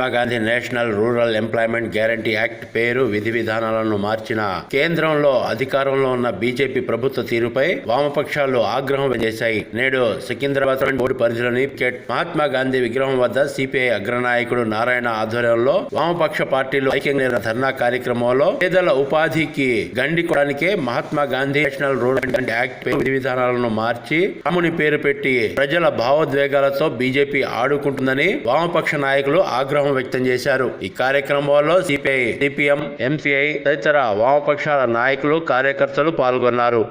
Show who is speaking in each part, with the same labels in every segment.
Speaker 1: Mahatma Gandhi national rural employment guarantee act పేరు విధి విధానాలను మార్చిన కేంద్రంలో అధికారంలో ఉన్న బీజేపీ ప్రభుత్వ తీరుపై వామపక్షాలు ఆగ్రహం చేశాయి. నేడు సికింద్రాబాద్ బోర్డు పరిధిలోని మహాత్మా గాంధీ విగ్రహం వద్ద సిపిఐ అగ్రనాయకుడు నారాయణ ఆధ్వర్యంలో వామపక్ష పార్టీలు ఐక్యంగా ధర్నా కార్యక్రమంలో పేదల ఉపాధికి గండి కొడానికే Mahatma Gandhi national rural act విధి విధానాలను మార్చి రాముని పేరు పెట్టి ప్రజల భావోద్వేగాలతో బీజేపీ ఆడుకుంటుందని వామపక్ష నాయకులు ఆగ్రహం వ్యక్తం చేశారు. ఈ కార్యక్రమంలో సిపిఐ సిపిఎం ఎంసీఐ తదితర వామపక్షాల నాయకులు కార్యకర్తలు పాల్గొన్నారు.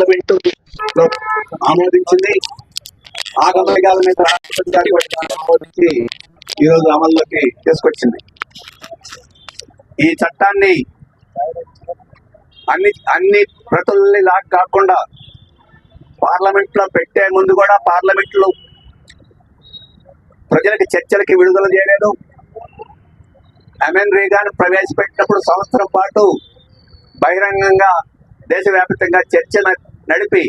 Speaker 2: పార్లమెంటు ఆమోదించింది. ఆగమేఘాల మీద రాష్ట్రపతి ఆమోదించి ఈరోజు అమల్లోకి తీసుకొచ్చింది. ఈ చట్టాన్ని అన్ని అన్ని ప్రతుల్ని లాక్ కాకుండా పార్లమెంట్లో పెట్టే ముందు కూడా పార్లమెంట్లో ప్రజలకి చర్చలకి విడుదల చేయలేదు. అమెన్ రీగాను ప్రవేశపెట్టినప్పుడు సంవత్సరం పాటు బహిరంగంగా దేశవ్యాప్తంగా చర్చ నడిపి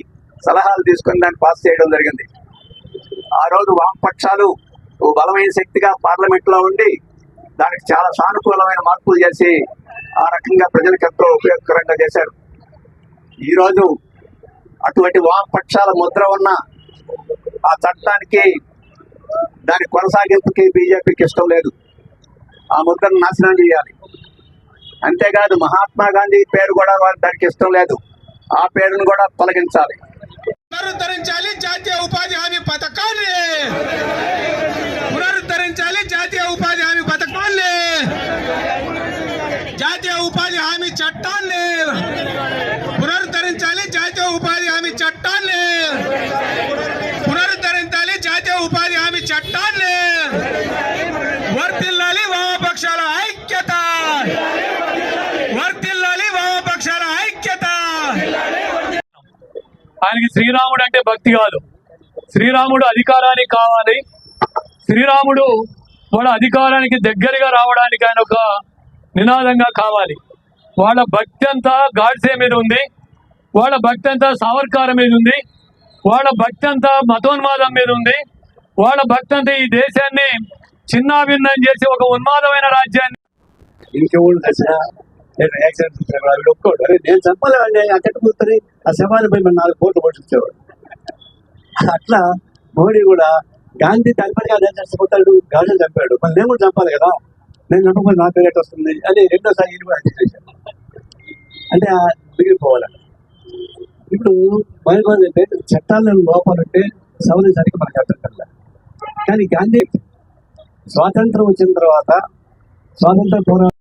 Speaker 2: సలహాలు తీసుకుని దాన్ని పాస్ చేయడం జరిగింది. ఆ రోజు వామపక్షాలు బలమైన శక్తిగా పార్లమెంట్లో ఉండి దానికి చాలా సానుకూలమైన మార్పులు చేసి ఆ రకంగా ప్రజలకు ఎంతో ఉపయోగకరంగా చేశారు. ఈరోజు అటువంటి వామపక్షాల ముద్ర ఉన్న ఆ చట్టానికి దాని కొనసాగింపుకి బీజేపీకి ఇష్టం లేదు. ఆ ముద్రను నాశనం చేయాలి. అంతేకాదు మహాత్మా గాంధీ పేరు కూడా వారి దానికి ఇష్టం లేదు. ఆ పేరును కూడా తొలగించాలి.
Speaker 3: పునరుద్ధరించాలి జాతీయ ఉపాధి హామీ పథకాన్ని. పునరుద్ధరించాలి జాతీయ ఉపాధి హామీ పథకాన్ని. జాతీయ ఉపాధి హామీ చట్టాన్ని. పునరుద్ధరించాలి జాతీయ ఉపాధి హామీ చట్టాన్ని. పునరుద్ధరించాలి జాతీయ ఉపాధి హామీ చట్టాన్ని.
Speaker 4: ఆయనకి శ్రీరాముడు అంటే భక్తి కాదు. శ్రీరాముడు అధికారానికి కావాలి. శ్రీరాముడు వాళ్ళ అధికారానికి దగ్గరగా రావడానికి ఆయన ఒక నినాదంగా కావాలి. వాళ్ళ భక్తి అంతా గాడ్సే మీద ఉంది. వాళ్ళ భక్తి అంతా సావర్కారం మీద ఉంది. వాళ్ళ భక్తి అంతా మతోన్మాదం మీద ఉంది. వాళ్ళ భక్తి అంతా ఈ దేశాన్ని చిన్నాభిన్నం చేసి ఒక ఉన్మాదమైన రాజ్యాన్ని
Speaker 2: ఇంకెవరు దశ నేను యాక్సిడెంట్ వాడు అరే నేను చంపాలి వాడిని. అక్కడ కూర్చొని ఆ శవాన్ని పోయి మన నాలుగు కోట్లు పట్టించేవాడు అట్లా మోడీ కూడా గాంధీ చంపాడుగా నేను చచ్చిపోతాడు? గాంధీ చంపాడు. మళ్ళీ నేను కూడా చంపాలి కదా. నేను చంపకపోతే నా పేరు ఎట్లా వస్తుంది? అని రెండోసారి ఈయన అంటే మిగిలిపోవాలి? ఇప్పుడు మరి మరి ఏంటంటే చట్టాలను లోపాలంటే సవరించడానికి మనకు అర్థం కానీ గాంధీ స్వాతంత్రం వచ్చిన తర్వాత స్వాతంత్ర పోరాటం